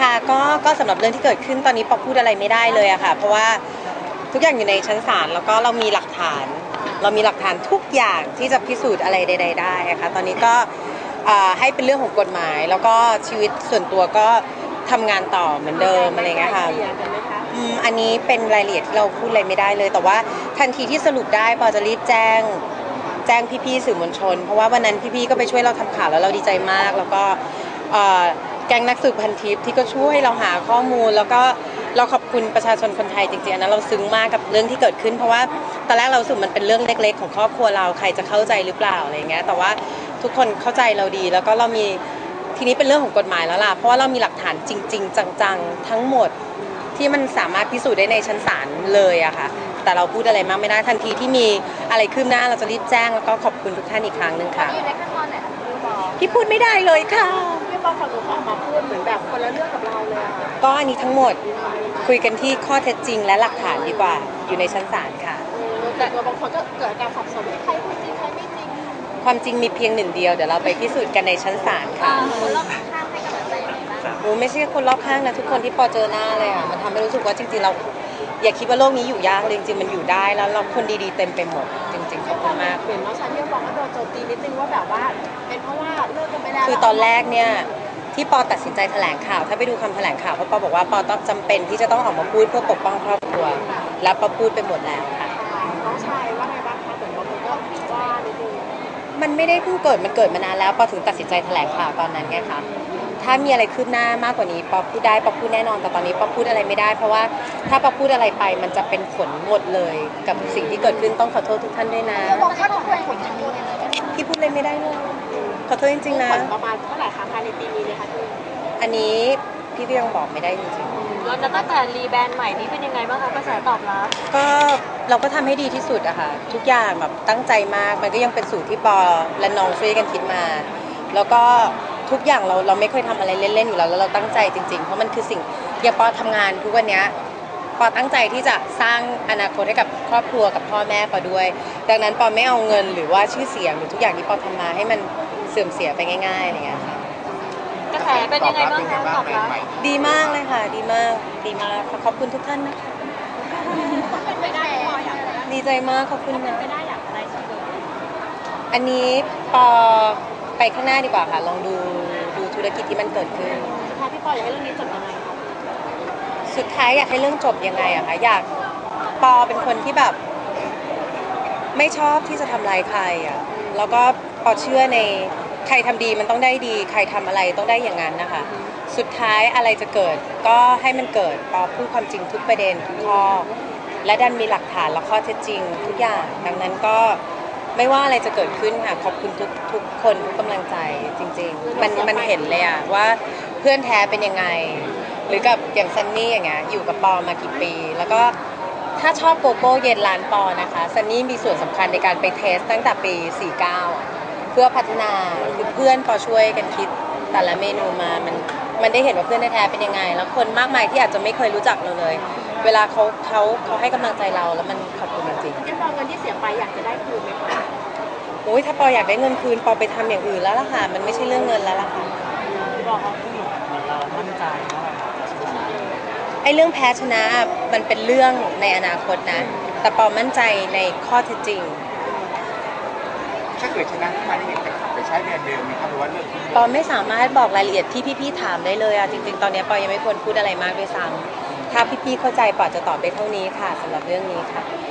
ค่ะก็ก็สำหรับเรื่องที่เกิดขึ้นตอนนี้ปอพูดอะไรไม่ได้เลยอะค่ะ เพราะว่าทุกอย่างอยู่ในชั้นศาลแล้วก็เรามีหลักฐาน เรามีหลักฐานทุกอย่างที่จะพิสูจน์อะไรใด ๆ ได้อะค่ะตอนนี้ก็เอ่อให้เป็นเรื่องของกฎหมาย แล้วก็ชีวิตส่วนตัวก็ทำงานต่อเหมือนเดิมอะไรเงี้ยค่ะ อืมอันนี้เป็นรายละเอียดที่เราพูดอะไรไม่ได้เลย แต่ว่าทันทีที่สรุปได้ปอจะรีบแจ้ง แจ้งพี่ๆสื่อมวลชน เพราะว่าวันนั้นพี่ๆก็ไปช่วยเราทำข่าวแล้วเราดีใจมาก แล้วก็เอ่อ แก๊งนักสืบพันทิปที่ก็ช่วยเราหาข้อมูล แล้วก็เราขอบคุณประชาชนคนไทยจริงๆอันนั้นเราซึ้งมากกับเรื่องที่เกิดขึ้น เพราะว่าตอนแรกเรารู้สึกมันเป็นเรื่องเล็ก ๆ ของครอบครัวเราใครจะเข้าใจหรือเปล่าอะไรเงี้ยแต่ว่าทุกคนเข้าใจเราดี แล้วก็เรามีทีนี้เป็นเรื่องของกฎหมายแล้วล่ะเพราะว่าเรามีหลักฐานจริง ๆ จังๆทั้งหมดที่มันสามารถพิสูจน์ได้ในชั้นศาลเลยอะค่ะแต่เราพูดอะไรมากไม่ได้ทันทีที่มีอะไรคืบหน้าเราจะรีบแจ้งแล้วก็ขอบคุณทุกท่านอีกครั้งหนึ่งค่ะอยู่ในขั้นตอนไหนคะพี่ปอพี่พูดไม่ได้เลยค่ะ พี่ปอขอหนูขอออกมาพูดเหมือนแบบคนละเรื่องกับเราเลยอะค่ะก็อันนี้ทั้งหมดคุยกันที่ข้อเท็จจริงและหลักฐานดีกว่า อยู่ในชั้นศาลค่ะแต่ตัวบางคนก็เกิดการสับสนว่าใครพูดจริงใครไม่จริงความจริงมีเพียงหนึ่งเดียวเดี๋ยวเราไปพิสูจน์กันในชั้นศาลค่ะคนรอบข้างให้กำลังใจยังไงบ้างโอ้ไม่ใช่คนรอบข้างนะทุกคนที่พอเจอหน้าเลยอะมันทำให้รู้สึกว่าจริง ๆ เรา อย่าคิดว่าโลกนี้อยู่ยากเลยจริงๆมันอยู่ได้แล้วเราคนดีๆเต็มไปหมด จริงๆขอบคุณมาก เห็นน้องชายพี่ปอก็โดนโจมตีนิดนึงว่าแบบว่า เป็นเพราะว่าเลิกกันไปแล้วคือตอนแรกเนี่ย ที่ปอตัดสินใจแถลงข่าว ถ้าไปดูคำแถลงข่าวเพราะปอบอกว่าปอต้องจำเป็นที่จะต้องออกมาพูดเพื่อปกป้องครอบครัว แล้วปอพูดไปหมดแล้วค่ะน้องชายว่าไงบ้างคะเหมือนบางคนก็ว่านิดนึงมันไม่ได้เพิ่งเกิดมันเกิดมานานแล้วปอถึงตัดสินใจแถลงข่าวตอนนั้นไงคะถ้ามีอะไรคืบหน้ามากกว่านี้ปอพูดได้ปอพูดแน่นอนแต่ตอนนี้ปอพูดอะไรไม่ได้ เพราะว่าถ้าปอพูดอะไรไปมันจะเป็นผลหมดเลย กับสิ่งที่เกิดขึ้นต้องขอโทษทุกท่านด้วยนะบอกค่าตัวผลทางนี้เลยพี่พูดอะไรไม่ได้เลย ขอโทษจริงๆนะผลประมาณเท่าไหร่คะภายในปีนี้เลยคะพี่อันนี้พี่ก็ยังบอกไม่ได้จริงๆแล้วตั้งแต่รีแบรนด์ใหม่นี้เป็นยังไงบ้างคะกระแสตอบรับก็เราก็ทำให้ดีที่สุดอะค่ะ ทุกอย่างแบบตั้งใจมาก มันก็ยังเป็นสูตรที่ปอและน้องช่วยกันคิดมา แล้วก็ทุกอย่างเราเราไม่เคยทำอะไรเล่นๆอยู่แล้วแล้วเราตั้งใจจริงๆ เพราะมันคือสิ่งอย่างปอทำงานทุกวันเนี้ย ปอตั้งใจที่จะสร้างอนาคตให้กับครอบครัวกับพ่อแม่ปอด้วย ดังนั้นปอไม่เอาเงินหรือว่าชื่อเสียงหรือทุกอย่างที่ปอทำมาให้มันเสื่อมเสียไปง่ายๆอะไรอย่างเงี้ยค่ะกระแสเป็นยังไงบ้างคะตอบรับดีมากเลยค่ะ ดีมากดีมากขอบคุณทุกท่านนะคะเป็นไปได้พออยากดีใจมากขอบคุณนะไปได้อยากอะไรสักอย่างอันนี้ปอไปข้างหน้าดีกว่าค่ะ ลองดูดูธุรกิจที่มันเกิดขึ้นที่ปออยากให้เรื่องนี้จบยังไง สุดท้ายอยากให้เรื่องจบยังไงอะคะอยากปอเป็นคนที่แบบ ไม่ชอบที่จะทำลายใครอะแล้วก็ปอเชื่อในใครทำดีมันต้องได้ดี ใครทำอะไรต้องได้อย่างนั้นนะคะ สุดท้ายอะไรจะเกิดก็ให้มันเกิดปอพูดความจริงทุกประเด็นทุกข้อและดันมีหลักฐานและข้อเท็จจริง ทุกอย่างดังนั้นก็ไม่ว่าอะไรจะเกิดขึ้นค่ะขอบคุณทุกทุกคนทุกกำลังใจจริง ๆ มันมันเห็นเลยอะว่าเพื่อนแท้เป็นยังไง หรือกับอย่างซันนี่อย่างเงี้ยอยู่กับปอมากี่ปี แล้วก็ถ้าชอบโกโก้เย็นร้านปอนะคะซันนี่มีส่วนสำคัญในการไปเทสตั้งแต่ปี 49 เพื่อพัฒนาคือเพื่อนปอช่วยกันคิดแต่ละเมนูมามันมันได้เห็นว่าเพื่อนแท้ๆเป็นยังไง แล้วคนมากมายที่อาจจะไม่เคยรู้จักเราเลย เวลาเขาเขาเขาให้กำลังใจเราแล้วมันขอบคุณจริงๆพี่ปอเงินที่เสียไปอยากจะได้คืนไหมคะโอ้ยถ้าปออยากได้เงินคืนปอไปทำอย่างอื่นแล้วล่ะค่ะมันไม่ใช่เรื่องเงินแล้วล่ะค่ะ พี่บอกเขาพูดเหมือนเรามั่นใจว่าแบบจะชนะ ไอ้เรื่องแพ้ชนะมันเป็นเรื่องในอนาคตนะ แต่ปอมั่นใจในข้อเท็จจริง ถ้าเกิดชนะขึ้นมานี่จะกลับไปใช้แบรนด์เดิมไหมครับหรือว่าเลิกทิ้งปอไม่สามารถบอกรายละเอียดที่พี่ๆถามได้เลยอะจริงๆ ตอนนี้ปอยังไม่ควรพูดอะไรมากด้วยซ้ำถ้าพี่ๆเข้าใจปอจะตอบได้เท่านี้ค่ะสำหรับเรื่องนี้ค่ะ